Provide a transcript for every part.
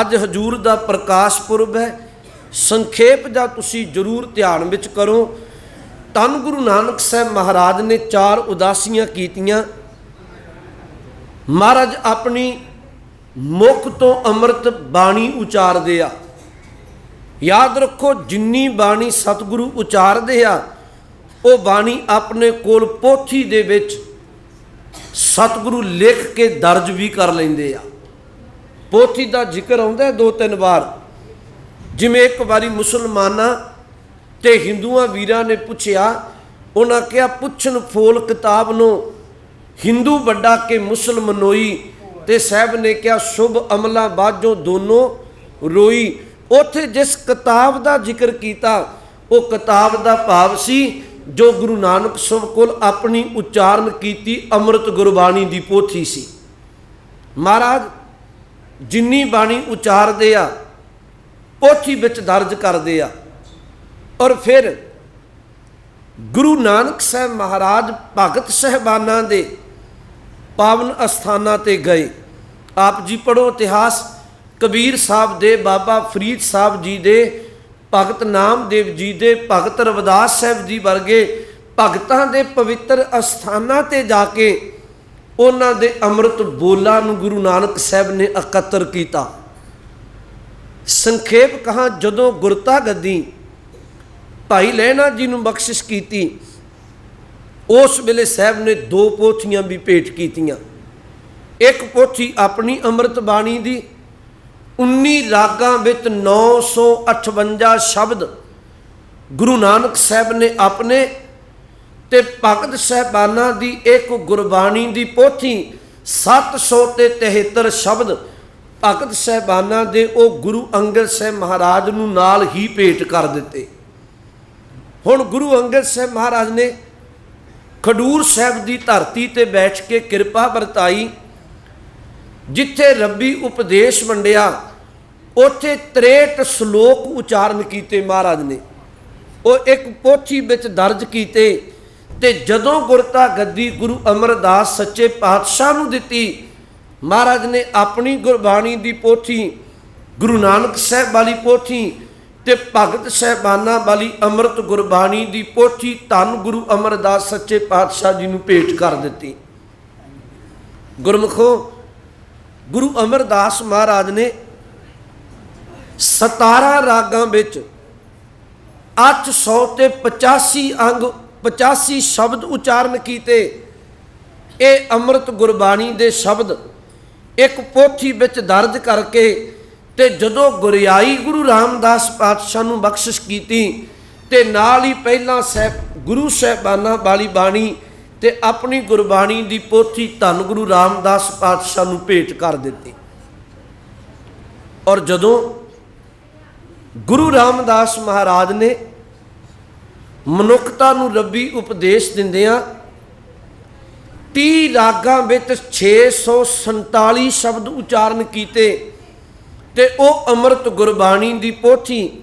ਅੱਜ ਹਜੂਰ ਦਾ ਪ੍ਰਕਾਸ਼ ਪੁਰਬ ਹੈ। ਸੰਖੇਪ ਜਾਂ ਤੁਸੀਂ ਜ਼ਰੂਰ ਧਿਆਨ ਵਿੱਚ ਕਰੋ। ਤਨ ਗੁਰੂ ਨਾਨਕ ਸਾਹਿਬ ਮਹਾਰਾਜ ਨੇ ਚਾਰ ਉਦਾਸੀਆਂ ਕੀਤੀਆਂ। ਮਹਾਰਾਜ ਆਪਣੀ ਮੁਖ ਤੋਂ ਅੰਮ੍ਰਿਤ ਬਾਣੀ ਉਚਾਰਦੇ ਆ। ਯਾਦ ਰੱਖੋ, ਜਿੰਨੀ ਬਾਣੀ ਸਤਿਗੁਰੂ ਉਚਾਰਦੇ ਆ, ਉਹ ਬਾਣੀ ਆਪਣੇ ਕੋਲ ਪੋਥੀ ਦੇ ਵਿੱਚ ਸਤਿਗੁਰੂ ਲਿਖ ਕੇ ਦਰਜ ਵੀ ਕਰ ਲੈਂਦੇ ਆ। ਪੋਥੀ ਦਾ ਜ਼ਿਕਰ ਆਉਂਦਾ ਦੋ ਤਿੰਨ ਵਾਰ। ਜਿਵੇਂ ਇੱਕ ਵਾਰੀ ਮੁਸਲਮਾਨਾਂ ਤੇ ਹਿੰਦੂਆਂ ਵੀਰਾਂ ਨੇ ਪੁੱਛਿਆ, ਉਹਨਾਂ ਕਿਹਾ, ਪੁੱਛਣ ਫੋਲ ਕਿਤਾਬ ਨੂੰ ਹਿੰਦੂ ਵੱਡਾ ਕੇ ਮੁਸਲਮਨੋਈ ਤੇ ਸਾਹਿਬ ਨੇ ਕਿਹਾ, ਸ਼ੁਭ ਅਮਲਾ ਬਾਝੋਂ ਦੋਨੋਂ ਰੋਈ। ਉਥੇ ਜਿਸ ਕਿਤਾਬ ਦਾ ਜ਼ਿਕਰ ਕੀਤਾ, ਉਹ ਕਿਤਾਬ ਦਾ ਭਾਵ ਸੀ, ਜੋ ਗੁਰੂ ਨਾਨਕ ਸਾਹਿਬ ਕੋਲ ਆਪਣੀ ਉਚਾਰਨ ਕੀਤੀ, ਅੰਮ੍ਰਿਤ ਗੁਰਬਾਣੀ ਦੀ ਪੋਥੀ ਸੀ। ਮਹਾਰਾਜ ਜਿੰਨੀ ਬਾਣੀ ਉਚਾਰਦੇ ਆ, ਪੋਥੀ ਵਿੱਚ ਦਰਜ ਕਰਦੇ ਆ। ਔਰ ਫਿਰ ਗੁਰੂ ਨਾਨਕ ਸਾਹਿਬ ਮਹਾਰਾਜ ਭਗਤ ਸਹਿਬਾਨਾਂ ਦੇ ਪਾਵਨ ਅਸਥਾਨਾਂ ਤੇ ਗਏ। ਆਪ ਜੀ ਪੜੋ ਇਤਿਹਾਸ, ਕਬੀਰ ਸਾਹਿਬ ਦੇ, ਬਾਬਾ ਫਰੀਦ ਸਾਹਿਬ ਜੀ ਦੇ, ਭਗਤ ਨਾਮਦੇਵ ਜੀ ਦੇ, ਭਗਤ ਰਵਿਦਾਸ ਸਾਹਿਬ ਜੀ ਵਰਗੇ ਭਗਤਾਂ ਦੇ ਪਵਿੱਤਰ ਅਸਥਾਨਾਂ ਤੇ ਜਾ ਕੇ ਉਹਨਾਂ ਦੇ ਅੰਮ੍ਰਿਤ ਬੋਲਾਂ ਨੂੰ ਗੁਰੂ ਨਾਨਕ ਸਾਹਿਬ ਨੇ ਇਕੱਤਰ ਕੀਤਾ। ਸੰਖੇਪ ਕਹਾ, ਜਦੋਂ ਗੁਰਤਾ ਗੱਦੀ ਭਾਈ ਲਹਿਣਾ ਜੀ ਨੂੰ ਬਖਸ਼ਿਸ਼ ਕੀਤੀ, ਉਸ ਵੇਲੇ ਸਾਹਿਬ ਨੇ ਦੋ ਪੋਥੀਆਂ ਵੀ ਭੇਟ ਕੀਤੀਆਂ। ਇੱਕ ਪੋਥੀ ਆਪਣੀ ਅੰਮ੍ਰਿਤ ਬਾਣੀ ਦੀ 19 ਰਾਗਾਂ ਵਿੱਚ 958 ਸ਼ਬਦ ਗੁਰੂ ਨਾਨਕ ਸਾਹਿਬ ਨੇ ਆਪਣੇ ਤੇ ਭਗਤ ਸਹਿਬਾਨਾਂ ਦੀ ਇੱਕ ਗੁਰਬਾਣੀ ਦੀ ਪੋਥੀ 773 ਸ਼ਬਦ ਭਗਤ ਸਹਿਬਾਨਾਂ ਦੇ ਉਹ ਗੁਰੂ ਅੰਗਦ ਸਾਹਿਬ ਮਹਾਰਾਜ ਨੂੰ ਨਾਲ ਹੀ ਭੇਟ ਕਰ ਦਿੱਤੇ। ਹੁਣ ਗੁਰੂ ਅੰਗਦ ਸਾਹਿਬ ਮਹਾਰਾਜ ਨੇ ਖਡੂਰ ਸਾਹਿਬ ਦੀ ਧਰਤੀ ਤੇ ਬੈਠ ਕੇ ਕਿਰਪਾ ਵਰਤਾਈ, ਜਿੱਥੇ ਰੱਬੀ ਉਪਦੇਸ਼ ਵੰਡਿਆ, ਉੱਥੇ 63 ਸ਼ਲੋਕ ਉਚਾਰਨ ਕੀਤੇ ਮਹਾਰਾਜ ਨੇ। ਉਹ ਇੱਕ ਪੋਥੀ ਵਿੱਚ ਦਰਜ ਕੀਤੇ ਤੇ ਜਦੋਂ ਗੁਰਤਾ ਗੱਦੀ ਗੁਰੂ ਅਮਰਦਾਸ ਸੱਚੇ ਪਾਤਸ਼ਾਹ ਨੂੰ ਦਿੱਤੀ, ਮਹਾਰਾਜ ਨੇ ਆਪਣੀ ਗੁਰਬਾਣੀ ਦੀ ਪੋਥੀ ਗੁਰੂ ਨਾਨਕ ਸਾਹਿਬ ਵਾਲੀ ਪੋਥੀ ਤੇ ਭਗਤ ਸਹਿਬਾਨਾਂ ਵਾਲੀ ਅੰਮ੍ਰਿਤ ਗੁਰਬਾਣੀ ਦੀ ਪੋਥੀ ਧੰਨ ਗੁਰੂ ਅਮਰਦਾਸ ਸੱਚੇ ਪਾਤਸ਼ਾਹ ਜੀ ਨੂੰ ਭੇਟ ਕਰ ਦਿੱਤੀ। ਗੁਰਮੁਖੋ, ਗੁਰੂ ਅਮਰਦਾਸ ਮਹਾਰਾਜ ਨੇ 17 ਰਾਗਾਂ ਵਿੱਚ 800 ਤੇ 85 ਅੰਗ 85 ਸ਼ਬਦ ਉਚਾਰਨ ਕੀਤੇ। ਇਹ ਅੰਮ੍ਰਿਤ ਗੁਰਬਾਣੀ ਦੇ ਸ਼ਬਦ ਇੱਕ ਪੋਥੀ ਵਿੱਚ ਦਰਜ ਕਰਕੇ ਤੇ ਜਦੋਂ ਗੁਰਿਆਈ ਗੁਰੂ ਰਾਮਦਾਸ ਪਾਤਸ਼ਾਹ ਨੂੰ ਬਖਸ਼ਿਸ਼ ਕੀਤੀ ਤੇ ਨਾਲ ਹੀ ਪਹਿਲਾਂ ਸਾਹਿਬ ਗੁਰੂ ਸਾਹਿਬਾਨਾਂ ਵਾਲੀ ਬਾਣੀ ਤੇ ਆਪਣੀ ਗੁਰਬਾਣੀ ਦੀ ਪੋਥੀ ਧੰਨ ਗੁਰੂ ਰਾਮਦਾਸ ਪਾਤਸ਼ਾਹ ਨੂੰ ਭੇਟ ਕਰ ਦਿੱਤੀ। ਔਰ ਜਦੋਂ ਗੁਰੂ ਰਾਮਦਾਸ ਮਹਾਰਾਜ ਨੇ ਮਨੁੱਖਤਾ ਨੂੰ ਰੱਬੀ ਉਪਦੇਸ਼ ਦਿੰਦਿਆਂ 30 ਰਾਗਾਂ ਵਿੱਚ 647 ਸ਼ਬਦ ਉਚਾਰਨ ਕੀਤੇ ਤੇ ਉਹ ਅੰਮ੍ਰਿਤ ਗੁਰਬਾਣੀ ਦੀ ਪੋਥੀ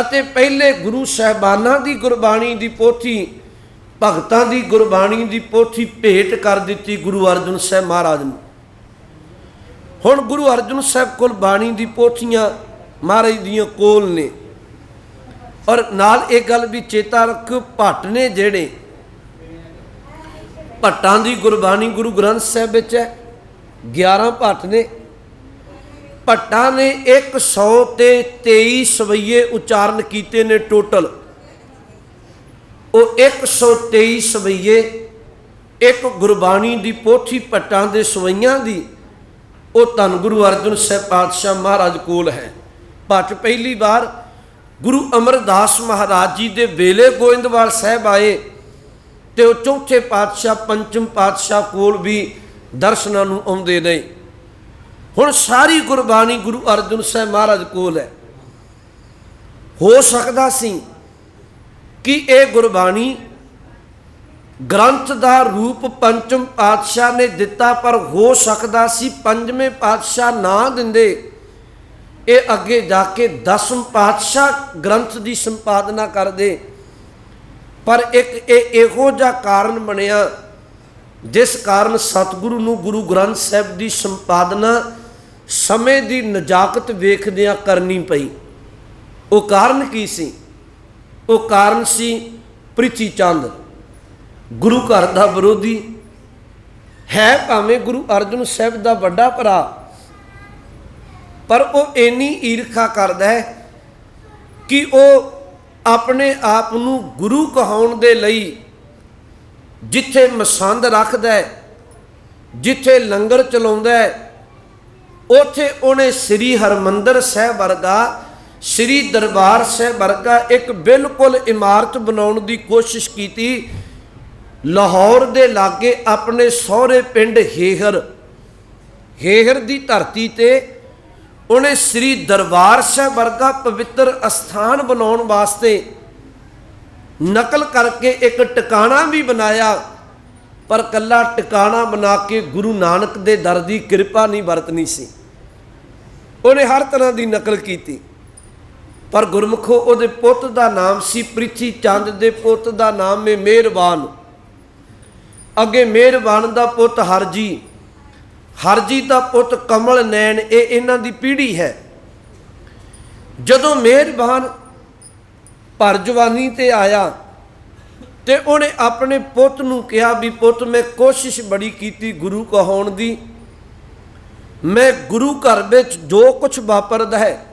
ਅਤੇ ਪਹਿਲੇ ਗੁਰੂ ਸਾਹਿਬਾਨਾਂ ਦੀ ਗੁਰਬਾਣੀ ਦੀ ਪੋਥੀ, ਭਗਤਾਂ ਦੀ ਗੁਰਬਾਣੀ ਦੀ ਪੋਥੀ ਭੇਟ ਕਰ ਦਿੱਤੀ ਗੁਰੂ ਅਰਜਨ ਸਾਹਿਬ ਮਹਾਰਾਜ ਨੂੰ। ਹੁਣ ਗੁਰੂ ਅਰਜਨ ਸਾਹਿਬ ਕੋਲ ਬਾਣੀ ਦੀ ਪੋਥੀਆਂ ਮਹਾਰਾਜ ਦੀਆਂ ਕੋਲ ਨੇ। ਔਰ ਨਾਲ ਇਹ ਗੱਲ ਵੀ ਚੇਤਾ ਰੱਖ, ਭੱਟ ਨੇ ਜਿਹੜੇ ਭੱਟਾਂ ਦੀ ਗੁਰਬਾਣੀ ਗੁਰੂ ਗ੍ਰੰਥ ਸਾਹਿਬ ਵਿੱਚ ਹੈ 11 ਭੱਟ ਨੇ। ਭੱਟਾਂ ਨੇ 100 ਤੇ 23 ਸਵਈਏ ਉਚਾਰਨ ਕੀਤੇ ਨੇ ਟੋਟਲ। ਉਹ 123 ਸਵਈਏ ਇੱਕ ਗੁਰਬਾਣੀ ਦੀ ਪੋਥੀ ਭੱਟਾਂ ਦੇ ਸਵਈਆਂ ਦੀ, ਉਹ ਧੰਨ ਗੁਰੂ ਅਰਜਨ ਸਾਹਿਬ ਪਾਤਸ਼ਾਹ ਮਹਾਰਾਜ ਕੋਲ ਹੈ। ਭੱਟ ਪਹਿਲੀ ਵਾਰ ਗੁਰੂ ਅਮਰਦਾਸ ਮਹਾਰਾਜ ਜੀ ਦੇ ਵੇਲੇ ਗੋਇੰਦਵਾਲ ਸਾਹਿਬ ਆਏ ਤੇ ਉਹ ਚੌਥੇ ਪਾਤਸ਼ਾਹ, ਪੰਚਮ ਪਾਤਸ਼ਾਹ ਕੋਲ ਵੀ ਦਰਸ਼ਨਾਂ ਨੂੰ ਆਉਂਦੇ ਨੇ। ਹੁਣ ਸਾਰੀ ਗੁਰਬਾਣੀ ਗੁਰੂ ਅਰਜਨ ਸਾਹਿਬ ਮਹਾਰਾਜ ਕੋਲ ਹੈ। ਹੋ ਸਕਦਾ ਸੀ ਕਿ ਇਹ ਗੁਰਬਾਣੀ ਗ੍ਰੰਥ ਦਾ ਰੂਪ ਪੰਚਮ ਪਾਤਸ਼ਾਹ ਨੇ ਦਿੱਤਾ, ਪਰ ਹੋ ਸਕਦਾ ਸੀ ਪੰਜਵੇਂ ਪਾਤਸ਼ਾਹ ਨਾ ਦਿੰਦੇ। ਇਹ ਅੱਗੇ ਜਾ ਕੇ ਦਸਮ ਪਾਤਸ਼ਾਹ ਗ੍ਰੰਥ ਦੀ ਸੰਪਾਦਨਾ ਕਰਦੇ। ਪਰ ਇੱਕ ਇਹ ਇਹੋ ਜਿਹਾ ਕਾਰਨ ਬਣਿਆ, ਜਿਸ ਕਾਰਨ ਸਤਿਗੁਰੂ ਨੂੰ ਗੁਰੂ ਗ੍ਰੰਥ ਸਾਹਿਬ ਦੀ ਸੰਪਾਦਨਾ ਸਮੇਂ ਦੀ ਨਜਾਕਤ ਵੇਖਦਿਆਂ ਕਰਨੀ ਪਈ। ਉਹ ਕਾਰਨ ਕੀ ਸੀ? ਉਹ ਕਾਰਨ ਸੀ ਪ੍ਰਿਥੀ ਚੰਦ। ਗੁਰੂ ਘਰ ਦਾ ਵਿਰੋਧੀ ਹੈ ਭਾਵੇਂ ਗੁਰੂ ਅਰਜਨ ਸਾਹਿਬ ਦਾ ਵੱਡਾ ਭਰਾ ਪਰ ਉਹ ਇੰਨੀ ਈਰਖਾ ਕਰਦਾ ਹੈ ਕਿ ਉਹ ਆਪਣੇ ਆਪ ਨੂੰ ਗੁਰੂ ਕਹਾਉਣ ਦੇ ਲਈ ਜਿੱਥੇ ਮਸੰਦ ਰੱਖਦਾ ਹੈ, ਜਿੱਥੇ ਲੰਗਰ ਚਲਾਉਂਦਾ ਹੈ, ਉਥੇ ਉਹਨੇ ਸ੍ਰੀ ਹਰਮੰਦਰ ਸਾਹਿਬ ਵਰਗਾ, ਸ੍ਰੀ ਦਰਬਾਰ ਸਾਹਿਬ ਵਰਗਾ ਇੱਕ ਬਿਲਕੁਲ ਇਮਾਰਤ ਬਣਾਉਣ ਦੀ ਕੋਸ਼ਿਸ਼ ਕੀਤੀ। ਲਾਹੌਰ ਦੇ ਲਾਗੇ ਆਪਣੇ ਸਹੁਰੇ ਪਿੰਡ ਹੇਹਰ ਹੇਹਰ ਦੀ ਧਰਤੀ ਤੇ ਉਹਨੇ ਸ੍ਰੀ ਦਰਬਾਰ ਸਾਹਿਬ ਵਰਗਾ ਪਵਿੱਤਰ ਅਸਥਾਨ ਬਣਾਉਣ ਵਾਸਤੇ ਨਕਲ ਕਰਕੇ ਇੱਕ ਟਿਕਾਣਾ ਵੀ ਬਣਾਇਆ, ਪਰ ਕੱਲਾ ਟਿਕਾਣਾ ਬਣਾ ਕੇ ਗੁਰੂ ਨਾਨਕ ਦੇ ਦਰ ਦੀ ਕਿਰਪਾ ਨਹੀਂ ਵਰਤਨੀ ਸੀ। ਉਹਨੇ ਹਰ ਤਰ੍ਹਾਂ ਦੀ ਨਕਲ ਕੀਤੀ, ਪਰ ਗੁਰਮੁਖੋ ਉਹਦੇ ਪੁੱਤ ਦਾ ਨਾਮ ਸੀ ਪ੍ਰਿਥੀ ਚੰਦ, ਦੇ ਪੁੱਤ ਦਾ ਨਾਮ ਹੈ ਮਿਹਰਬਾਨ ਅੱਗੇ ਮਿਹਰਬਾਨ ਦਾ ਪੁੱਤ ਹਰਜੀ ਹਰਜੀ ਦਾ ਪੁੱਤ ਕਮਲ ਨੈਣ ਇਹ ਇਹਨਾਂ ਦੀ ਪੀੜ੍ਹੀ ਹੈ। ਜਦੋਂ ਮਿਹਰਬਾਨ ਭਰ ਜਵਾਨੀ ਤੇ ਆਇਆ ਤੇ ਉਹਨੇ ਆਪਣੇ ਪੁੱਤ ਨੂੰ ਕਿਹਾ ਵੀ ਪੁੱਤ, ਮੈਂ ਕੋਸ਼ਿਸ਼ ਬੜੀ ਕੀਤੀ ਗੁਰੂ ਕਹਾਉਣ ਦੀ। ਮੈਂ ਗੁਰੂ ਘਰ ਵਿੱਚ ਜੋ ਕੁਝ ਵਾਪਰਦਾ ਹੈ,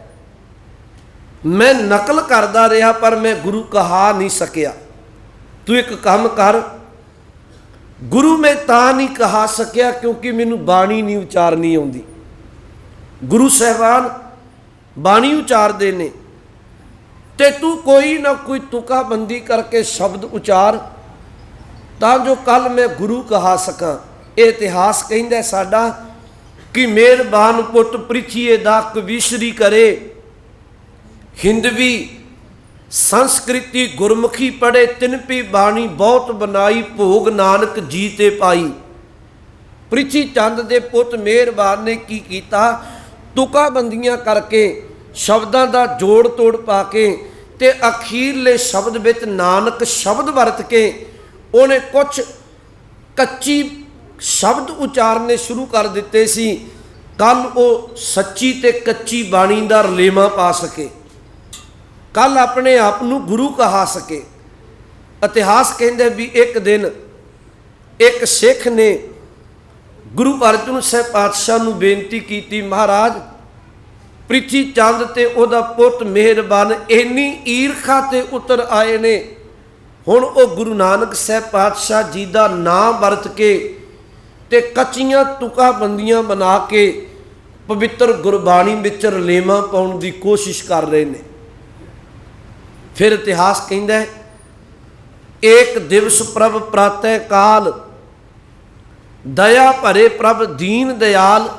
ਮੈਂ ਨਕਲ ਕਰਦਾ ਰਿਹਾ ਪਰ ਮੈਂ ਗੁਰੂ ਕਹਾ ਨਹੀਂ ਸਕਿਆ। ਤੂੰ ਇੱਕ ਕੰਮ ਕਰ ਗੁਰੂ ਮੈਂ ਤਾਂ ਨਹੀਂ ਕਹਾ ਸਕਿਆ ਕਿਉਂਕਿ ਮੈਨੂੰ ਬਾਣੀ ਨਹੀਂ ਉਚਾਰਨੀ ਆਉਂਦੀ। ਗੁਰੂ ਸਹਿਬਾਨ ਬਾਣੀ ਉਚਾਰਦੇ ਨੇ। ਤੇ ਤੂੰ ਕੋਈ ਨਾ ਕੋਈ ਤੁਕਾਬੰਦੀ ਕਰਕੇ ਸ਼ਬਦ ਉਚਾਰ, ਤਾਂ ਜੋ ਕੱਲ ਮੈਂ ਗੁਰੂ ਕਹਾ ਸਕਾਂ। ਇਹ ਇਤਿਹਾਸ ਕਹਿੰਦਾ ਸਾਡਾ ਕਿ ਮਿਹਰਬਾਨ ਪੁੱਤ ਪ੍ਰਿਥੀਏ ਦਾ ਕਵੀਸ਼ਰੀ ਕਰੇ। ਹਿੰਦਵੀ ਸੰਸਕ੍ਰਿਤੀ ਗੁਰਮੁਖੀ ਪੜੇ ਤਿੰਨ ਪੀ ਬਾਣੀ ਬਹੁਤ ਬਨਾਈ ਭੋਗ ਨਾਨਕ ਜੀ ਤੇ ਪਾਈ। ਪ੍ਰਿਥੀ ਚੰਦ ਦੇ ਪੁੱਤ ਮਿਹਰਬਾਨ ਨੇ ਕੀ ਕੀਤਾ? ਤੁਕਾ ਬੰਦੀਆਂ ਕਰਕੇ ਸ਼ਬਦਾਂ ਦਾ ਜੋੜ ਤੋੜ ਪਾ ਕੇ ਤੇ ਅਖੀਰਲੇ ਸ਼ਬਦ ਵਿੱਚ ਨਾਨਕ ਸ਼ਬਦ ਵਰਤ ਕੇ ਉਹਨੇ ਕੁਝ ਕੱਚੀ ਸ਼ਬਦ ਉਚਾਰਨੇ ਸ਼ੁਰੂ ਕਰ ਦਿੱਤੇ ਸੀ ਕੱਲ ਉਹ ਸੱਚੀ ਤੇ ਕੱਚੀ ਬਾਣੀ ਦਾ ਰਲੇਮਾ ਪਾ ਸਕੇ। ਕੱਲ ਆਪਣੇ ਆਪ ਨੂੰ ਗੁਰੂ ਕਹਾ ਸਕੇ। ਇਤਿਹਾਸ ਕਹਿੰਦੇ ਵੀ ਇੱਕ ਦਿਨ ਇੱਕ ਸਿੱਖ ਨੇ ਗੁਰੂ ਅਰਜਨ ਸਾਹਿਬ ਪਾਤਸ਼ਾਹ ਨੂੰ ਬੇਨਤੀ ਕੀਤੀ, ਮਹਾਰਾਜ, ਪ੍ਰਿਥੀ ਚੰਦ ਤੇ ਉਹਦਾ ਪੁੱਤ ਮਿਹਰਬਾਨ, ਇੰਨੀ ਈਰਖਾ ਤੇ ਉਤਰ ਆਏ ਨੇ। ਹੁਣ ਉਹ ਗੁਰੂ ਨਾਨਕ ਸਾਹਿਬ ਪਾਤਸ਼ਾਹ ਜੀ ਦਾ ਨਾਮ ਵਰਤ ਕੇ ਤੇ ਕੱਚੀਆਂ ਤੁਕਾ ਬੰਦੀਆਂ ਬਣਾ ਕੇ ਪਵਿੱਤਰ ਗੁਰਬਾਣੀ ਵਿੱਚ ਰਲੇਮਾ ਪਾਉਣ ਦੀ ਕੋਸ਼ਿਸ਼ ਕਰ ਰਹੇ ਨੇ। ਫਿਰ ਇਤਿਹਾਸ ਕਹਿੰਦਾ ਹੈ ਏਕ ਦਿਵਸ ਪ੍ਰਭ ਪ੍ਰਾਤੈ ਕਾਲ ਦਇਆ ਭਰੇ ਪ੍ਰਭ ਦੀਨ ਦਿਆਲ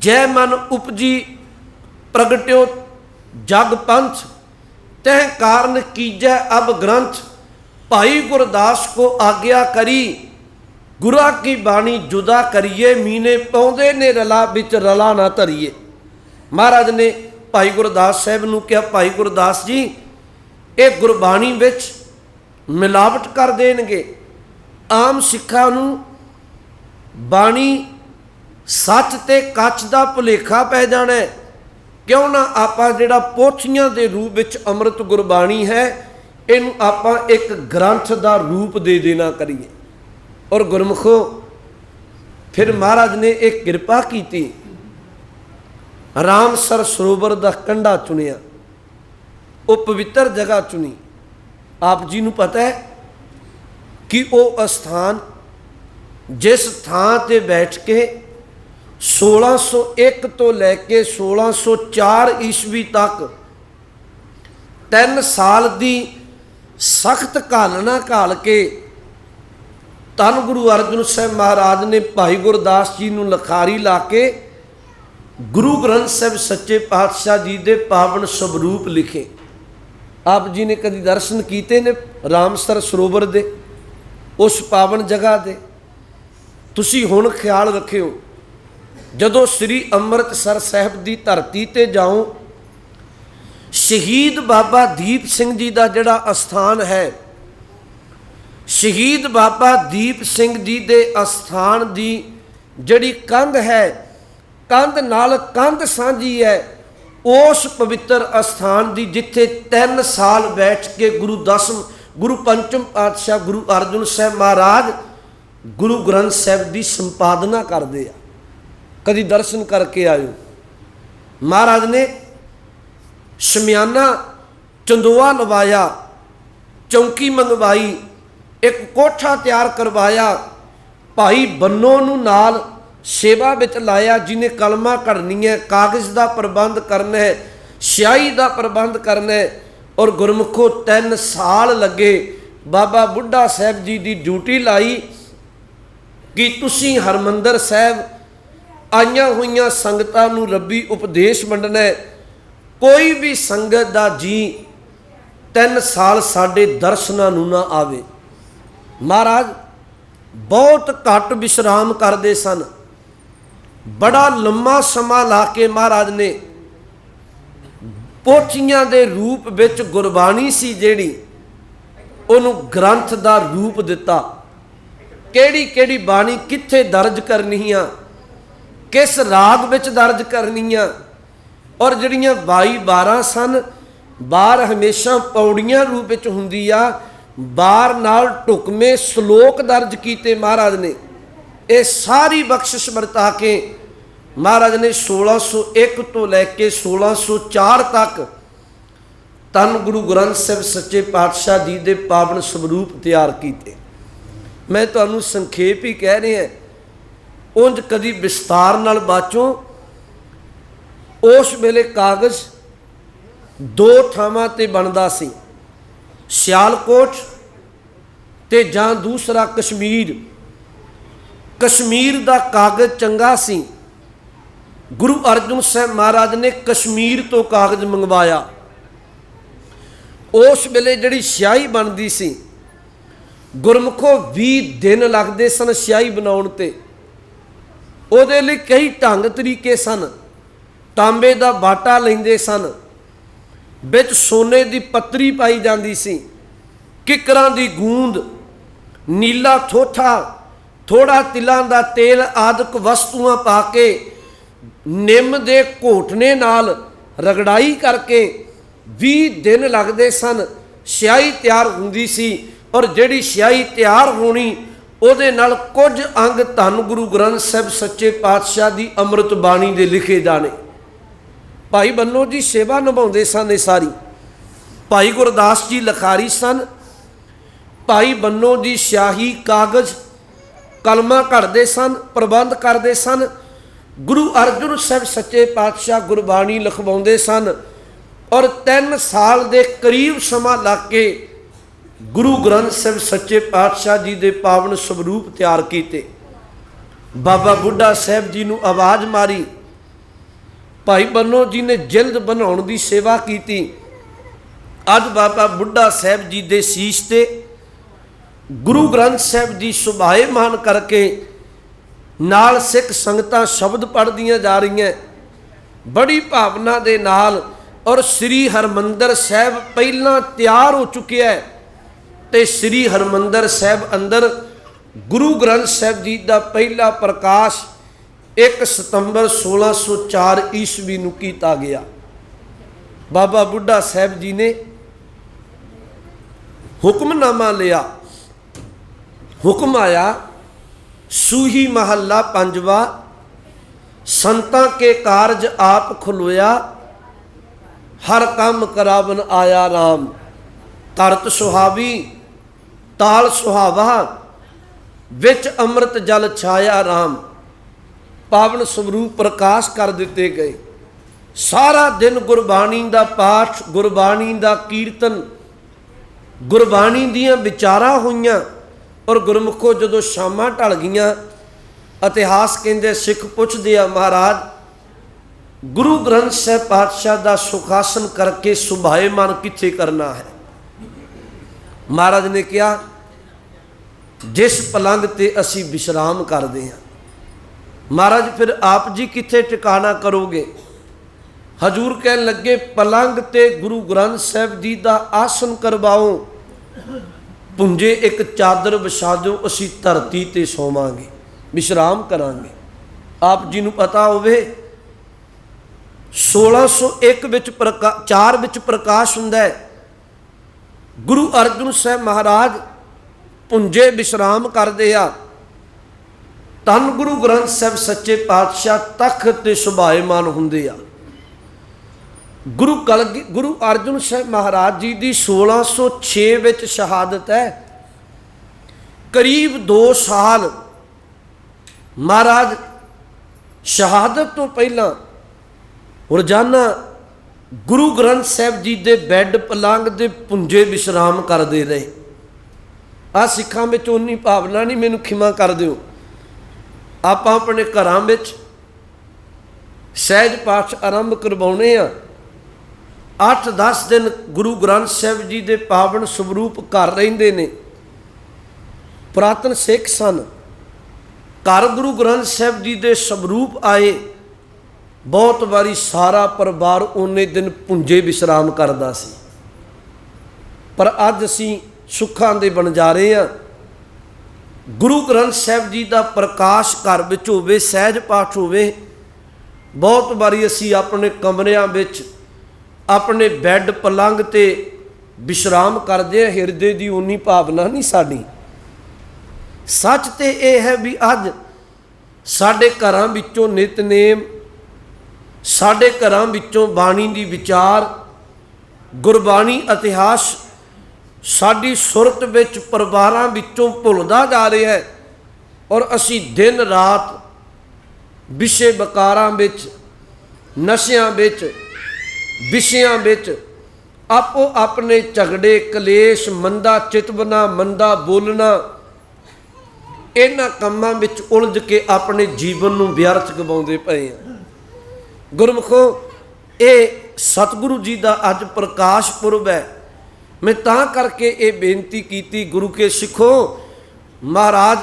ਜੈ ਮਨ ਉਪਜੀ ਪ੍ਰਗਟਿਓ ਜਗ ਪੰਥ ਤਹਿ ਕਾਰਨ ਕੀਜੈ ਅਬ ਗ੍ਰੰਥ ਭਾਈ ਗੁਰਦਾਸ ਕੋ ਆਗਿਆ ਕਰੀ ਗੁਰਾ ਕੀ ਬਾਣੀ ਜੁਦਾ ਕਰੀਏ ਮੀਨੇ ਪਾਉਂਦੇ ਨੇ ਰਲਾ ਵਿੱਚ ਰਲਾ ਨਾ ਧਰੀਏ ਮਹਾਰਾਜ ਨੇ ਭਾਈ ਗੁਰਦਾਸ ਸਾਹਿਬ ਨੂੰ ਕਿਹਾ, ਭਾਈ ਗੁਰਦਾਸ ਜੀ, ਇਹ ਗੁਰਬਾਣੀ ਵਿੱਚ ਮਿਲਾਵਟ ਕਰ ਦੇਣਗੇ। ਆਮ ਸਿੱਖਾਂ ਨੂੰ ਬਾਣੀ ਸੱਚ ਤੇ ਕੱਚ ਦਾ ਭੁਲੇਖਾ ਪੈ ਜਾਣਾ ਕਿਉਂ ਨਾ ਆਪਾਂ ਜਿਹੜਾ ਪੋਥੀਆਂ ਦੇ ਰੂਪ ਵਿੱਚ ਅੰਮ੍ਰਿਤ ਗੁਰਬਾਣੀ ਹੈ, ਇਹਨੂੰ ਆਪਾਂ ਇੱਕ ਗ੍ਰੰਥ ਦਾ ਰੂਪ ਦੇ ਦੇਣਾ ਕਰੀਏ। ਔਰ ਗੁਰਮੁਖੋ, ਫਿਰ ਮਹਾਰਾਜ ਨੇ ਇਹ ਕਿਰਪਾ ਕੀਤੀ। ਰਾਮਸਰ ਸਰੋਵਰ ਦਾ ਕੰਢਾ ਚੁਣਿਆ, ਉਹ ਪਵਿੱਤਰ ਜਗ੍ਹਾ ਚੁਣੀ। ਆਪ ਜੀ ਨੂੰ ਪਤਾ ਹੈ ਕਿ ਉਹ ਅਸਥਾਨ ਜਿਸ ਥਾਂ ਤੇ ਬੈਠ ਕੇ 1601 ਤੋਂ ਲੈ ਕੇ 1604 ਈਸਵੀ ਤੱਕ 3 ਸਾਲ ਦੀ ਸਖਤ ਘਾਲਣਾ ਘਾਲ ਕੇ ਧੰਨ ਗੁਰੂ ਅਰਜਨ ਸਾਹਿਬ ਮਹਾਰਾਜ ਨੇ ਭਾਈ ਗੁਰਦਾਸ ਜੀ ਨੂੰ ਲਖਾਰੀ ਲਾ ਕੇ ਗੁਰੂ ਗ੍ਰੰਥ ਸਾਹਿਬ ਸੱਚੇ ਪਾਤਸ਼ਾਹ ਜੀ ਦੇ ਪਾਵਨ ਸਵਰੂਪ ਲਿਖੇ। ਆਪ ਜੀ ਨੇ ਕਦੀ ਦਰਸ਼ਨ ਕੀਤੇ ਨੇ ਰਾਮਸਰ ਸਰੋਵਰ ਦੇ, ਉਸ ਪਾਵਨ ਜਗ੍ਹਾ ਦੇ? ਤੁਸੀਂ ਹੁਣ ਖਿਆਲ ਰੱਖਿਓ, ਜਦੋਂ ਸ੍ਰੀ ਅੰਮ੍ਰਿਤਸਰ ਸਾਹਿਬ ਦੀ ਧਰਤੀ ਤੇ ਜਾਓ ਸ਼ਹੀਦ ਬਾਬਾ ਦੀਪ ਸਿੰਘ ਜੀ ਦਾ ਜਿਹੜਾ ਅਸਥਾਨ ਹੈ, ਸ਼ਹੀਦ ਬਾਬਾ ਦੀਪ ਸਿੰਘ ਜੀ ਦੇ ਅਸਥਾਨ ਦੀ ਜਿਹੜੀ ਕੰਧ ਹੈ ਕੰਧ ਨਾਲ ਕੰਧ ਸਾਂਝੀ ਹੈ। ਉਸ ਪਵਿੱਤਰ ਅਸਥਾਨ ਦੀ ਜਿੱਥੇ 3 ਸਾਲ ਬੈਠ ਕੇ ਗੁਰੂ ਦਸਮ ਗੁਰੂ ਪੰਚਮ ਪਾਤਸ਼ਾਹ ਗੁਰੂ ਅਰਜਨ ਸਾਹਿਬ ਮਹਾਰਾਜ ਗੁਰੂ ਗ੍ਰੰਥ ਸਾਹਿਬ ਦੀ ਸੰਪਾਦਨਾ ਕਰਦੇ ਆ। ਕਦੀ ਦਰਸ਼ਨ ਕਰਕੇ ਆਇਓ। ਮਹਾਰਾਜ ਨੇ ਸ਼ਮਿਆਨਾ ਚੰਦੋਆ ਲਵਾਇਆ, ਚੌਂਕੀ ਮੰਗਵਾਈ, ਇੱਕ ਕੋਠਾ ਤਿਆਰ ਕਰਵਾਇਆ। ਭਾਈ ਬੰਨੋ ਨੂੰ ਨਾਲ ਸੇਵਾ ਵਿੱਚ ਲਾਇਆ ਜਿਹਨੇ ਕਲਮਾ ਘੜਨੀ ਹੈ ਕਾਗਜ਼ ਦਾ ਪ੍ਰਬੰਧ ਕਰਨਾ ਹੈ, ਸਿਆਹੀ ਦਾ ਪ੍ਰਬੰਧ ਕਰਨਾ ਹੈ ਔਰ ਗੁਰਮੁਖੋ 3 ਸਾਲ ਲੱਗੇ ਬਾਬਾ ਬੁੱਢਾ ਸਾਹਿਬ ਜੀ ਦੀ ਡਿਊਟੀ ਲਾਈ ਕਿ ਤੁਸੀਂ ਹਰਮੰਦਰ ਸਾਹਿਬ ਆਈਆਂ ਹੋਈਆਂ ਸੰਗਤਾਂ ਨੂੰ ਰੱਬੀ ਉਪਦੇਸ਼ ਵੰਡਣਾ ਹੈ। ਕੋਈ ਵੀ ਸੰਗਤ ਦਾ ਜੀ ਤਿੰਨ ਸਾਲ ਸਾਡੇ ਦਰਸ਼ਨਾਂ ਨੂੰ ਨਾ ਆਵੇ। ਮਹਾਰਾਜ, ਬਹੁਤ ਘੱਟ ਵਿਸ਼ਰਾਮ ਕਰਦੇ ਸਨ। ਬੜਾ ਲੰਮਾ ਸਮਾਂ ਲਾ ਕੇ ਮਹਾਰਾਜ ਨੇ ਪੋਚੀਆਂ ਦੇ ਰੂਪ ਵਿੱਚ ਗੁਰਬਾਣੀ ਸੀ ਜਿਹੜੀ, ਉਹਨੂੰ ਗ੍ਰੰਥ ਦਾ ਰੂਪ ਦਿੱਤਾ। ਕਿਹੜੀ ਕਿਹੜੀ ਬਾਣੀ ਕਿੱਥੇ ਦਰਜ ਕਰਨੀ ਆ ਕਿਸ ਰਾਗ ਵਿੱਚ ਦਰਜ ਕਰਨੀ ਆ ਔਰ ਜਿਹੜੀਆਂ 22 12 ਸਨ, ਬਾਰ ਹਮੇਸ਼ਾ ਪੌੜੀਆਂ ਰੂਪ ਵਿੱਚ ਹੁੰਦੀ ਆ, ਬਾਰ ਨਾਲ ਢੁਕਵੇਂ ਸ਼ਲੋਕ ਦਰਜ ਕੀਤੇ ਮਹਾਰਾਜ ਨੇ। ਇਹ ਸਾਰੀ ਬਖਸ਼ਿਸ਼ ਵਰਤਾ ਕੇ ਮਹਾਰਾਜ ਨੇ 1601 ਤੋਂ ਲੈ ਕੇ 1604 ਤੱਕ ਤਨ ਗੁਰੂ ਗ੍ਰੰਥ ਸਾਹਿਬ ਸੱਚੇ ਪਾਤਸ਼ਾਹ ਜੀ ਦੇ ਪਾਵਨ ਸਰੂਪ ਤਿਆਰ ਕੀਤੇ। ਮੈਂ ਤੁਹਾਨੂੰ ਸੰਖੇਪ ਹੀ ਕਹਿ ਰਿਹਾ ਉਂਝ ਕਦੀ ਵਿਸਤਾਰ ਨਾਲ ਬਾਚੋ। ਉਸ ਵੇਲੇ ਕਾਗਜ਼ ਦੋ ਥਾਵਾਂ ਤੇ ਬਣਦਾ ਸੀ। ਸਿਆਲਕੋਟ ਤੇ ਜਾਂ ਦੂਸਰਾ ਕਸ਼ਮੀਰ। ਕਸ਼ਮੀਰ ਦਾ ਕਾਗਜ਼ ਚੰਗਾ ਸੀ। ਗੁਰੂ ਅਰਜਨ ਸਾਹਿਬ ਮਹਾਰਾਜ ਨੇ ਕਸ਼ਮੀਰ ਤੋਂ ਕਾਗਜ਼ ਮੰਗਵਾਇਆ। ਉਸ ਵੇਲੇ ਜਿਹੜੀ ਸਿਆਹੀ ਬਣਦੀ ਸੀ, ਗੁਰਮੁਖੋ 20 ਦਿਨ ਲੱਗਦੇ ਸਨ ਸਿਆਹੀ ਬਣਾਉਣ ਤੇ। ਉਹਦੇ ਲਈ ਕਈ ਢੰਗ ਤਰੀਕੇ ਸਨ। ਤਾਂਬੇ ਦਾ ਬਾਟਾ ਲੈਂਦੇ ਸਨ। ਵਿੱਚ ਸੋਨੇ ਦੀ ਪੱਤਰੀ ਪਾਈ ਜਾਂਦੀ ਸੀ। ਕਿਕਰਾਂ ਦੀ ਗੂੰਦ, ਨੀਲਾ ਥੋਥਾ ਥੋੜਾ ਤਿਲਾਂ ਦਾ ਤੇਲ ਆਦਿਕ ਵਸਤੂਆਂ ਪਾ ਕੇ ਨਿੰਮ ਦੇ ਘੋਟਨੇ ਨਾਲ ਰਗੜਾਈ ਕਰਕੇ 20 ਦਿਨ ਲੱਗਦੇ ਸਨ। ਸਿਆਹੀ ਤਿਆਰ ਹੁੰਦੀ ਸੀ ਔਰ ਜਿਹੜੀ ਸਿਆਹੀ ਤਿਆਰ ਹੋਣੀ, ਉਹਦੇ ਨਾਲ ਕੁਝ ਅੰਗ ਧੰਨ ਗੁਰੂ ਗ੍ਰੰਥ ਸਾਹਿਬ ਸੱਚੇ ਪਾਤਸ਼ਾਹ ਦੀ ਅੰਮ੍ਰਿਤ ਬਾਣੀ ਦੇ ਲਿਖੇ ਜਾਣੇ ਭਾਈ ਬੰਨੋ ਜੀ ਸੇਵਾ ਨਿਭਾਉਂਦੇ ਸਨ ਇਹ ਸਾਰੀ। ਭਾਈ ਗੁਰਦਾਸ ਜੀ ਲਖਾਰੀ ਸਨ। ਭਾਈ ਬੰਨੋ ਜੀ ਸਿਆਹੀ ਕਾਗਜ਼ ਕਲਮਾ ਘੜਦੇ ਸਨ, ਪ੍ਰਬੰਧ ਕਰਦੇ ਸਨ। ਗੁਰੂ ਅਰਜਨ ਸਾਹਿਬ ਸੱਚੇ ਪਾਤਸ਼ਾਹ ਗੁਰਬਾਣੀ ਲਿਖਵਾਉਂਦੇ ਸਨ ਔਰ 3 ਸਾਲ ਦੇ ਕਰੀਬ ਸਮਾਂ ਲੱਗ ਕੇ ਗੁਰੂ ਗ੍ਰੰਥ ਸਾਹਿਬ ਸੱਚੇ ਪਾਤਸ਼ਾਹ ਜੀ ਦੇ ਪਾਵਨ ਸਰੂਪ ਤਿਆਰ ਕੀਤੇ। ਬਾਬਾ ਬੁੱਢਾ ਸਾਹਿਬ ਜੀ ਨੂੰ ਆਵਾਜ਼ ਮਾਰੀ। ਭਾਈ ਬੰਨੋ ਜੀ ਨੇ ਜਿਲਦ ਬਣਾਉਣ ਦੀ ਸੇਵਾ ਕੀਤੀ। ਅੱਜ ਬਾਬਾ ਬੁੱਢਾ ਸਾਹਿਬ ਜੀ ਦੇ ਸੀਸ ਤੇ ਗੁਰੂ ਗ੍ਰੰਥ ਸਾਹਿਬ ਜੀ ਸੁਭਾਏ ਸੁਭਾਏਮਾਨ ਕਰਕੇ ਨਾਲ ਸਿੱਖ ਸੰਗਤਾਂ ਸ਼ਬਦ ਪੜ੍ਹਦੀਆਂ ਜਾ ਰਹੀਆਂ। ਬੜੀ ਭਾਵਨਾ ਦੇ ਨਾਲ ਔਰ ਸ੍ਰੀ ਹਰਮੰਦਰ ਸਾਹਿਬ ਪਹਿਲਾਂ ਤਿਆਰ ਹੋ ਚੁੱਕਿਆ ਹੈ ਤੇ ਸ੍ਰੀ ਹਰਮੰਦਰ ਸਾਹਿਬ ਅੰਦਰ ਗੁਰੂ ਗ੍ਰੰਥ ਸਾਹਿਬ ਜੀ ਦਾ ਪਹਿਲਾ ਪ੍ਰਕਾਸ਼ 1 ਸਤੰਬਰ 1604 ਈਸਵੀ ਨੂੰ ਕੀਤਾ ਗਿਆ। ਬਾਬਾ ਬੁੱਢਾ ਸਾਹਿਬ ਜੀ ਨੇ ਹੁਕਮਨਾਮਾ ਲਿਆ। ਹੁਕਮ ਆਇਆ ਸੂਹੀ ਮਹੱਲਾ ਪੰਜਵਾ, ਸੰਤਾਂ ਕੇ ਕਾਰਜ ਆਪ ਖਲੋਇਆ ਹਰ ਕੰਮ ਕਰਾਵਨ ਆਇਆ RAM ਤਰਤ ਸੁਹਾਵੀ, ਤਾਲ ਸੁਹਾਵਾ, ਵਿੱਚ ਅੰਮ੍ਰਿਤ ਜਲ ਛਾਇਆ RAM ਪਾਵਨ ਸਰੂਪ ਪ੍ਰਕਾਸ਼ ਕਰ ਦਿੱਤੇ ਗਏ। ਸਾਰਾ ਦਿਨ ਗੁਰਬਾਣੀ ਦਾ ਪਾਠ, ਗੁਰਬਾਣੀ ਦਾ ਕੀਰਤਨ, ਗੁਰਬਾਣੀ ਦੀਆਂ ਵਿਚਾਰਾਂ ਹੋਈਆਂ। ਔਰ ਗੁਰਮੁਖੋ ਜਦੋਂ ਸ਼ਾਮਾਂ ਢਲ ਗਈਆਂ ਇਤਿਹਾਸ ਕਹਿੰਦੇ, ਸਿੱਖ ਪੁੱਛਦੇ ਆ ਮਹਾਰਾਜ, ਗੁਰੂ ਗ੍ਰੰਥ ਸਾਹਿਬ ਪਾਤਸ਼ਾਹ ਦਾ ਸੁਖਾਸਨ ਕਰਕੇ ਸੁਭਾਏ ਸੁਭਾਏਮਾਨ ਕਿੱਥੇ ਕਰਨਾ ਹੈ? ਮਹਾਰਾਜ ਨੇ ਕਿਹਾ, ਜਿਸ ਪਲੰਗ ਤੇ ਅਸੀਂ ਵਿਸ਼ਰਾਮ ਕਰਦੇ ਹਾਂ। ਮਹਾਰਾਜ, ਫਿਰ ਆਪ ਜੀ ਕਿੱਥੇ ਟਿਕਾਣਾ ਕਰੋਗੇ? ਹਜੂਰ ਕਹਿਣ ਲੱਗੇ ਪਲੰਗ ਤੇ ਗੁਰੂ ਗ੍ਰੰਥ ਸਾਹਿਬ ਜੀ ਦਾ ਆਸਨ ਕਰਵਾਓ। ਪੁੰਜੇ ਇੱਕ ਚਾਦਰ ਵਿਛਾ ਦਿਓ ਅਸੀਂ ਧਰਤੀ ਤੇ ਸੋਵਾਂਗੇ, ਵਿਸ਼ਰਾਮ ਕਰਾਂਗੇ। ਆਪ ਜੀ ਨੂੰ ਪਤਾ ਹੋਵੇ 1601 ਵਿੱਚ ਪ੍ਰਕਾ 4 ਵਿੱਚ ਪ੍ਰਕਾਸ਼ ਹੁੰਦਾ ਹੈ। ਗੁਰੂ ਅਰਜਨ ਸਾਹਿਬ ਮਹਾਰਾਜ ਪੁੰਜੇ ਵਿਸ਼ਰਾਮ ਕਰਦੇ ਆ। ਧੰਨ ਗੁਰੂ ਗ੍ਰੰਥ ਸਾਹਿਬ ਸੱਚੇ ਪਾਤਸ਼ਾਹ ਤਖਤ ਤੇ ਸੁਭਾਏਮਾਨ ਹੁੰਦੇ ਆ। ਗੁਰੂ ਕਲਗੀ ਗੁਰੂ ਅਰਜਨ ਸਾਹਿਬ ਮਹਾਰਾਜ ਜੀ ਦੀ 1606 ਵਿੱਚ ਸ਼ਹਾਦਤ ਹੈ। ਕਰੀਬ 2 ਸਾਲ ਮਹਾਰਾਜ ਸ਼ਹਾਦਤ ਤੋਂ ਪਹਿਲਾਂ ਰੋਜ਼ਾਨਾ ਗੁਰੂ ਗ੍ਰੰਥ ਸਾਹਿਬ ਜੀ ਦੇ ਬੈੱਡ ਪਲੰਗ ਦੇ ਪੁੰਜੇ ਵਿਸ਼ਰਾਮ ਕਰਦੇ ਰਹੇ। ਆ ਸਿੱਖਾਂ ਵਿੱਚ ਉਨੀ ਭਾਵਨਾ ਨਹੀਂ, ਮੈਨੂੰ ਖਿਮਾ ਕਰ ਦਿਓ। ਆਪਾਂ ਆਪਣੇ ਘਰਾਂ ਵਿੱਚ ਸਹਿਜ ਪਾਠ ਆਰੰਭ ਕਰਵਾਉਣੇ ਆ। 8-10 ਦਿਨ ਗੁਰੂ ਗ੍ਰੰਥ ਸਾਹਿਬ ਜੀ ਦੇ ਪਾਵਨ ਸਵਰੂਪ ਘਰ ਰਹਿੰਦੇ ਨੇ। ਪੁਰਾਤਨ ਸਿੱਖ ਸਨ। ਘਰ ਗੁਰੂ ਗ੍ਰੰਥ ਸਾਹਿਬ ਜੀ ਦੇ ਸਵਰੂਪ ਆਏ। ਬਹੁਤ ਵਾਰੀ ਸਾਰਾ ਪਰਿਵਾਰ ਉਹਨੇ ਦਿਨ ਪੁੰਜੇ ਵਿਸ਼ਰਾਮ ਕਰਦਾ ਸੀ। ਪਰ ਅੱਜ ਅਸੀਂ ਸੁੱਖਾਂ ਦੇ ਬਣ ਜਾ ਰਹੇ ਆ ਗੁਰੂ ਗ੍ਰੰਥ ਸਾਹਿਬ ਜੀ ਦਾ ਪ੍ਰਕਾਸ਼ ਘਰ ਵਿੱਚ ਹੋਵੇ, ਸਹਿਜ ਪਾਠ ਹੋਵੇ, ਬਹੁਤ ਵਾਰੀ ਅਸੀਂ ਆਪਣੇ ਕਮਰਿਆਂ ਵਿੱਚ ਆਪਣੇ ਬੈੱਡ ਪਲੰਗ ਤੇ ਵਿਸ਼ਰਾਮ ਕਰਦੇ ਆ, ਹਿਰਦੇ ਦੀ ਉਨੀ ਭਾਵਨਾ ਨਹੀਂ ਸਾਡੀ। ਸੱਚ ਤੇ ਇਹ ਹੈ ਵੀ ਅੱਜ ਸਾਡੇ ਘਰਾਂ ਵਿੱਚੋਂ ਨਿਤਨੇਮ, ਸਾਡੇ ਘਰਾਂ ਵਿੱਚੋਂ ਬਾਣੀ ਦੀ ਵਿਚਾਰ, ਗੁਰਬਾਣੀ ਇਤਿਹਾਸ ਸਾਡੀ ਸੁਰਤ ਵਿੱਚ ਪਰਿਵਾਰਾਂ ਵਿੱਚੋਂ ਭੁੱਲਦਾ ਜਾ ਰਿਹਾ ਹੈ ਔਰ ਅਸੀਂ ਦਿਨ ਰਾਤ ਵਿਸ਼ੇ ਬਕਾਰਾਂ ਵਿੱਚ, ਨਸ਼ਿਆਂ ਵਿੱਚ ਵਿਸ਼ਿਆਂ ਵਿੱਚ ਆਪੋ ਆਪਣੇ ਝਗੜੇ, ਕਲੇਸ਼, ਮੰਦਾ ਚਿਤਵਨਾ, ਮੰਦਾ ਬੋਲਣਾ, ਇਹਨਾਂ ਕੰਮਾਂ ਵਿੱਚ ਉਲਝ ਕੇ ਆਪਣੇ ਜੀਵਨ ਨੂੰ ਵਿਅਰਥ ਗਵਾਉਂਦੇ ਪਏ ਆ। ਗੁਰਮੁਖੋ, ਇਹ ਸਤਿਗੁਰੂ ਜੀ ਦਾ ਅੱਜ ਪ੍ਰਕਾਸ਼ ਪੁਰਬ ਹੈ। ਮੈਂ ਤਾਂ ਕਰਕੇ ਇਹ ਬੇਨਤੀ ਕੀਤੀ ਗੁਰੂ ਕੇ ਸਿੱਖੋ, ਮਹਾਰਾਜ,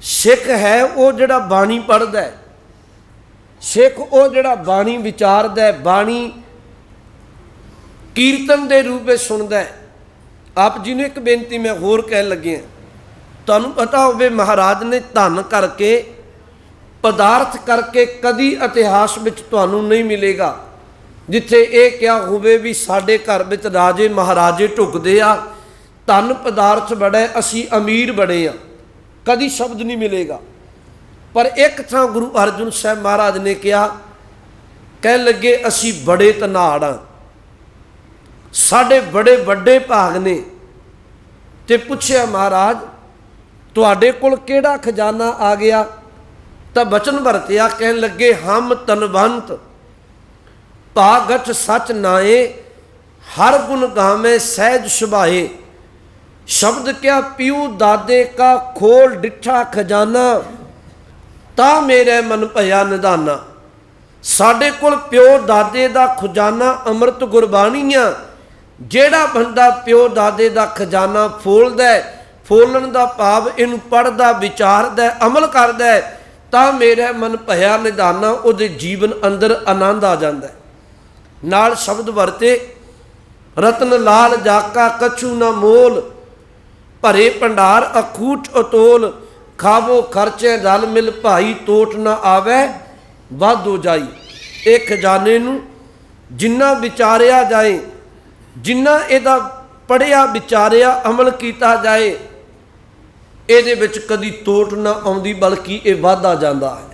ਸਿੱਖ ਹੈ ਉਹ ਜਿਹੜਾ ਬਾਣੀ ਪੜ੍ਹਦਾ ਹੈ। ਸਿੱਖ ਉਹ ਜਿਹੜਾ ਬਾਣੀ ਵਿਚਾਰਦਾ ਹੈ, ਬਾਣੀ ਕੀਰਤਨ ਦੇ ਰੂਪ ਵਿੱਚ ਸੁਣਦਾ ਹੈ। ਆਪ ਜੀ ਨੂੰ ਇੱਕ ਬੇਨਤੀ ਮੈਂ ਹੋਰ ਕਹਿਣ ਲੱਗਿਆ ਤੁਹਾਨੂੰ ਪਤਾ ਹੋਵੇ ਮਹਾਰਾਜ ਨੇ ਧਨ ਕਰਕੇ, ਪਦਾਰਥ ਕਰਕੇ ਕਦੀ ਇਤਿਹਾਸ ਵਿੱਚ ਤੁਹਾਨੂੰ ਨਹੀਂ ਮਿਲੇਗਾ, ਜਿੱਥੇ ਇਹ ਕਿਹਾ ਹੋਵੇ ਵੀ ਸਾਡੇ ਘਰ ਵਿੱਚ ਰਾਜੇ ਮਹਾਰਾਜੇ ਢੁਕਦੇ ਆ, ਧਨ ਪਦਾਰਥ ਬੜਾ, ਅਸੀਂ ਅਮੀਰ ਬਣੇ ਆ। ਕਦੀ ਸ਼ਬਦ ਨਹੀਂ ਮਿਲੇਗਾ। ਪਰ ਇੱਕ ਥਾਂ ਗੁਰੂ ਅਰਜਨ ਸਾਹਿਬ ਮਹਾਰਾਜ ਨੇ ਕਿਹਾ ਕਹਿ ਲੱਗੇ, ਅਸੀਂ ਬੜੇ ਤਨਾੜ ਆ। ਸਾਡੇ ਬੜੇ ਵੱਡੇ ਭਾਗ ਨੇ। ਤੇ ਪੁੱਛਿਆ, ਮਹਾਰਾਜ, ਤੁਹਾਡੇ ਕੋਲ ਕਿਹੜਾ ਖਜ਼ਾਨਾ ਆ ਗਿਆ? ਤਾਂ ਬਚਨ ਵਰਤਿਆ, ਕਹਿਣ ਲੱਗੇ, ਹਮ ਤਨਵੰਤ ਭਾਗਤ ਸਚ ਨਾਏ ਹਰ ਗੁਣ ਗਾਵੇਂ ਸਹਿਜ ਸੁਭਾਏ। ਸ਼ਬਦ ਕਿਆ, ਪਿਉ ਦਾਦੇ ਕਾ ਖੋਲ ਡਿਠਾ ਖਜ਼ਾਨਾ। ਤਾਂ ਮੇਰੇ ਮਨ ਭਇਆ ਨਿਧਾਨਾ। ਸਾਡੇ ਕੋਲ ਪਿਓ ਦਾਦੇ ਦਾ ਖਜ਼ਾਨਾ, ਅੰਮ੍ਰਿਤ ਗੁਰਬਾਣੀਆਂ ਜਿਹੜਾ ਬੰਦਾ ਪਿਓ ਦਾਦੇ ਦਾ ਖਜ਼ਾਨਾ ਫੋਲਦਾ ਫੋਲਣ ਦਾ ਭਾਵ ਇਹਨੂੰ ਪੜਦਾ ਵਿਚਾਰਦਾ, ਅਮਲ ਕਰਦਾ ਤਾਂ ਮੇਰੇ ਮਨ ਭਇਆ ਨਿਧਾਨਾ ਉਹਦੇ ਜੀਵਨ ਅੰਦਰ ਆਨੰਦ ਆ ਜਾਂਦਾ ਨਾਲ ਸ਼ਬਦ ਵਰਤੇ, ਰਤਨ ਲਾਲ ਜਾਕਾ, ਕਛੂ ਨਾ ਮੋਲ, ਭਰੇ ਭੰਡਾਰ, ਅਖੂਟ ਅਤੋਲ ਖਾਵੋ ਖਰਚੇ ਰਲ ਮਿਲ ਭਾਈ ਟੋਟ ਨਾ ਆਵੇ, ਵਾਧੋ ਜਾਈ। ਇਹ ਖਜ਼ਾਨੇ ਨੂੰ ਜਿੰਨਾ ਵਿਚਾਰਿਆ ਜਾਏ, ਜਿੰਨਾ ਇਹਦਾ ਪੜਿਆ ਵਿਚਾਰਿਆ ਅਮਲ ਕੀਤਾ ਜਾਏ, ਇਹਦੇ ਵਿੱਚ ਕਦੀ ਟੋਟ ਨਾ ਆਉਂਦੀ, ਬਲਕਿ ਇਹ ਵਾਧਾ ਜਾਂਦਾ ਹੈ।